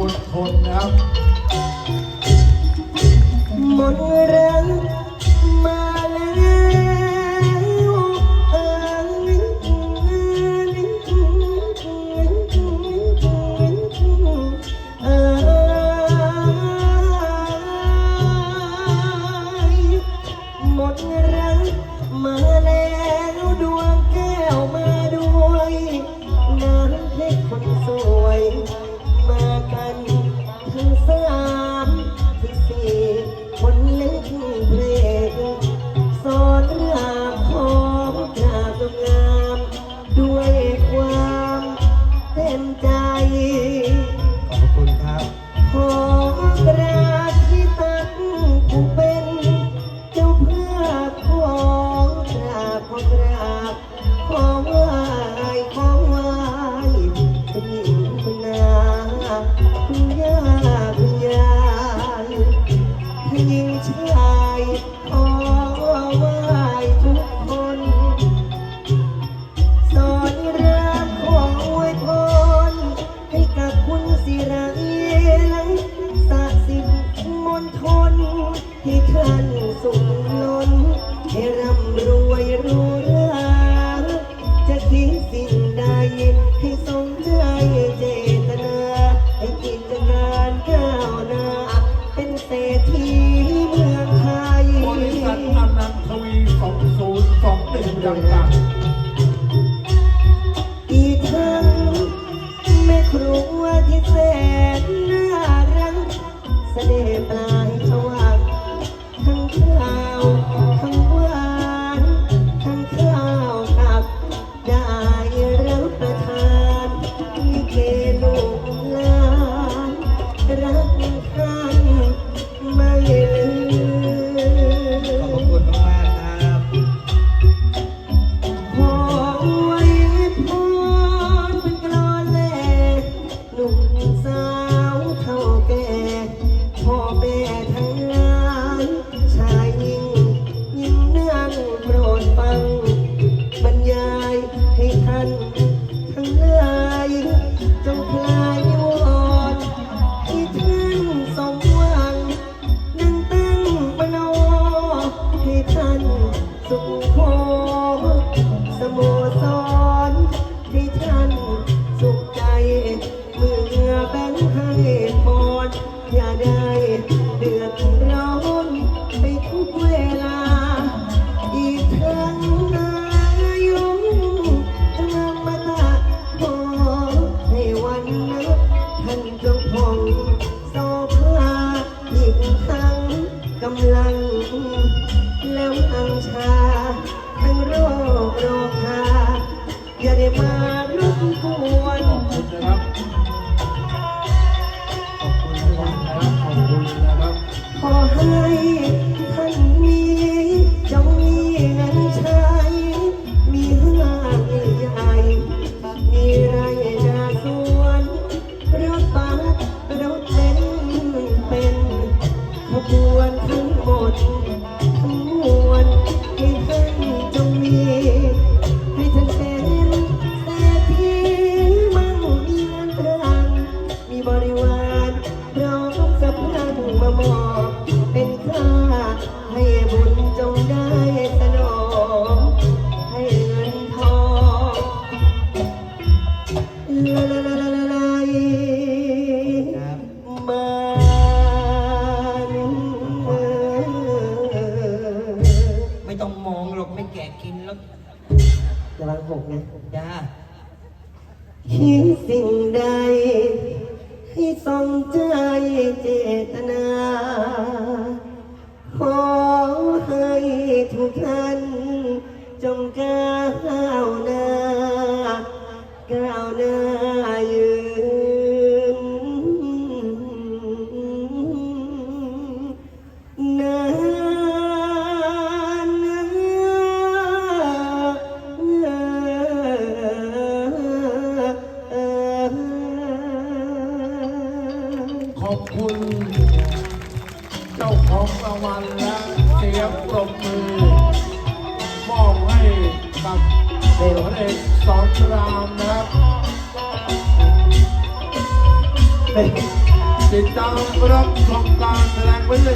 บนทนนะครับหมดรักมาแล้วเอ่ย ขอกราบที่ตั้งผู้เป็นเจ้าเพื่อของกราบขอกราบขอไหวขอไหวคุณหญิงคุณนาคุณย่าคุณยายถ้ายิ่งชาย cantar. โมสรให้ท่านสุขใจเมื่อแบงค์ให้หมดอย่าได้เดือดร้อน ขอให้ท่านมีจงมีเงินใช้ มีห้างใหญ่มีไรนาสวนรถบัสรถเบนซ์เป็นขบวนทั้งหมดทั้งมวลให้ท่านจงมี ให้ท่านเป็นเศรษฐีมั่งมีเงินตรังมีบริวารพร้อมสะพรั่งมามอบ ต้องมองหรอกไม่แกะกินแล้วระวังหกนะจ้าคิดสิ่งใด ให้สมใจเจตนา อบคุณเจ้าของรางวัลและเสียงปรบมือมอบให้กับพลเอกสอนรามนะครับติดตามรับชมการแสดงไปเลย